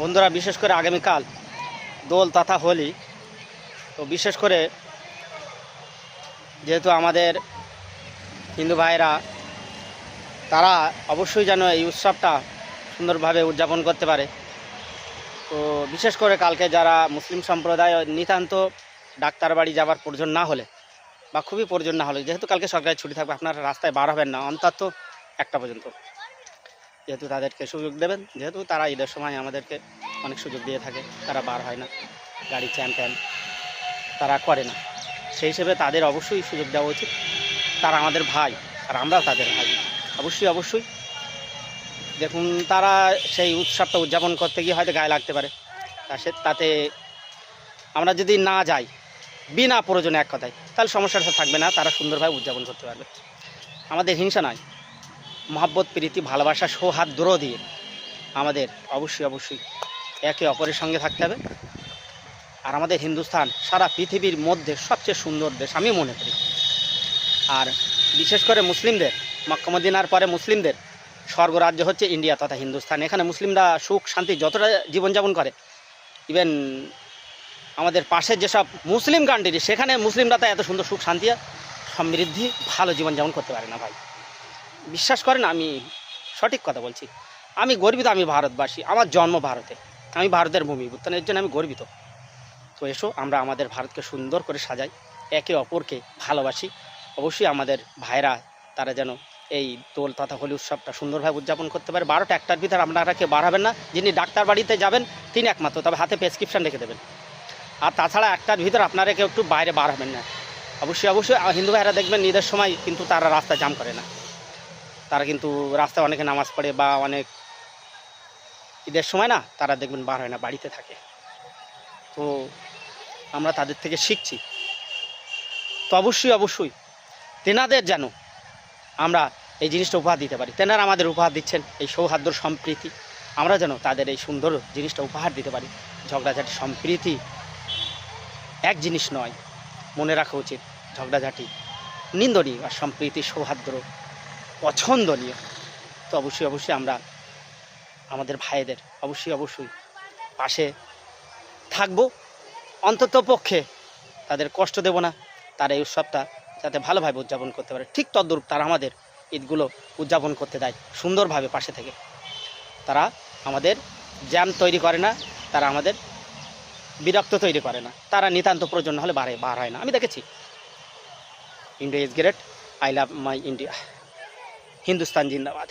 বন্ধুরা, বিশেষ করে আগামীকাল দোল তথা হোলি, তো বিশেষ করে যেহেতু আমাদের হিন্দু ভাইরা তারা অবশ্যই যেন এই উৎসবটা সুন্দরভাবে উদযাপন করতে পারে। তো বিশেষ করে কালকে যারা মুসলিম সম্প্রদায় নিতান্ত ডাক্তার বাড়ি যাওয়ার প্রয়োজন না হলে বা খুবই প্রয়োজন না হলে, যেহেতু কালকে সরকারি ছুটি থাকবে, আপনারা রাস্তায় বার হবেন না, অন্তত একটা পর্যন্ত। যেহেতু তাদেরকে সুযোগ দেবেন, যেহেতু তারা ঈদের সময় আমাদেরকে অনেক সুযোগ দিয়ে থাকে, তারা বার হয় না গাড়ি চ্যান ট্যান তারা করে না। সেই হিসেবে তাদের অবশ্যই সুযোগ দেওয়া উচিত। তারা আমাদের ভাই, আর আমরাও তাদের ভাই। অবশ্যই অবশ্যই। দেখুন, তারা সেই উৎসবটা উদযাপন করতে গিয়ে হয়তো গায়ে লাগতে পারে। তা সে, তাতে আমরা যদি না যাই, বিনা প্রয়োজনে এক কথায়, তাহলে সমস্যাটা থাকবে না, তারা সুন্দরভাবে উদযাপন করতে পারবে। আমাদের হিংসা নয়। মহাব্বত, প্রীতি, ভালোবাসা সৌহার্দ্র দিয়ে আমাদের অবশ্যই অবশ্যই একে অপরের সঙ্গে থাকতে হবে। আর আমাদের হিন্দুস্তান সারা পৃথিবীর মধ্যে সবচেয়ে সুন্দর দেশ আমি মনে করি। আর বিশেষ করে মুসলিমদের মক্কামদিনার পরে মুসলিমদের স্বর্গরাজ্য হচ্ছে ইন্ডিয়া তথা হিন্দুস্তান এখানে মুসলিমরা সুখ, শান্তি যতটা জীবনযাপন করে ইভেন আমাদের পাশের যেসব মুসলিম কান্ট্রি সেখানে মুসলিমরা তো এত সুন্দর সুখ, শান্তি সমৃদ্ধি, ভালো জীবনযাপন করতে পারে না ভাই। বিশ্বাস করেন, আমি সঠিক কথা বলছি। আমি গর্বিত, আমি ভারতবাসী, আমার জন্ম ভারতে। আমি ভারতের ভূমি ভূমিপুত্র এর জন্য আমি গর্বিত। তো এসো, আমরা আমাদের ভারতকে সুন্দর করে সাজাই, একে অপরকে ভালোবাসি। অবশ্যই আমাদের ভাইরা, তারা যেন এই দোল তথা হোলি উৎসবটা সুন্দরভাবে উদযাপন করতে পারে। বারোটা একটার ভিতরে আপনারা কেউ বাড়াবেন না। যিনি ডাক্তার বাড়িতে যাবেন, তিনি একমাত্র, তবে হাতে প্রেসক্রিপশন রেখে দেবেন। আর তাছাড়া একটার ভিতরে আপনারা কেউ একটু বাইরে বার হবেন না। অবশ্যই অবশ্যই হিন্দু ভাইরা দেখবেন, ঈদের সময় কিন্তু তারা রাস্তা জাম করে না। তারা কিন্তু রাস্তায় অনেকে নামাজ পড়ে বা অনেক ঈদের সময় না, তারা দেখবেন বার হয় না, বাড়িতে থাকে। তো আমরা তাদের থেকে শিখছি। তো অবশ্যই অবশ্যই তেনাদের যেন আমরা এই জিনিসটা উপহার দিতে পারি। তেনারা আমাদের উপহার দিচ্ছেন এই সৌহার্দ্য, সম্প্রীতি। আমরা যেন তাদের এই সুন্দর জিনিসটা উপহার দিতে পারি। ঝগড়াঝাটি, সম্প্রীতি এক জিনিস নয়। মনে রাখা উচিত, ঝগড়াঝাটি নিন্দনীয় আর সম্প্রীতি সৌহার্দ্য। পছন্দনীয়, তো অবশ্যই অবশ্যই আমরা আমাদের ভাইদের অবশ্যই অবশ্যই পাশে থাকব। অন্তত পক্ষে তাদের কষ্ট দেব না, তারা এই উৎসবটা যাতে ভালোভাবে উদযাপন করতে পারে। ঠিক তদ্রূপ তারা আমাদের ঈদগুলো উদযাপন করতে দেয়, সুন্দরভাবে পাশে থেকে। তারা আমাদের জ্যাম তৈরি করে না, তারা আমাদের বিরক্ত তৈরি করে না। তারা নিতান্ত প্রয়োজন হলে বাড়ে বার হয় না। আমি দেখেছি। India is great I love my India Hindustan জিন্দাবাদ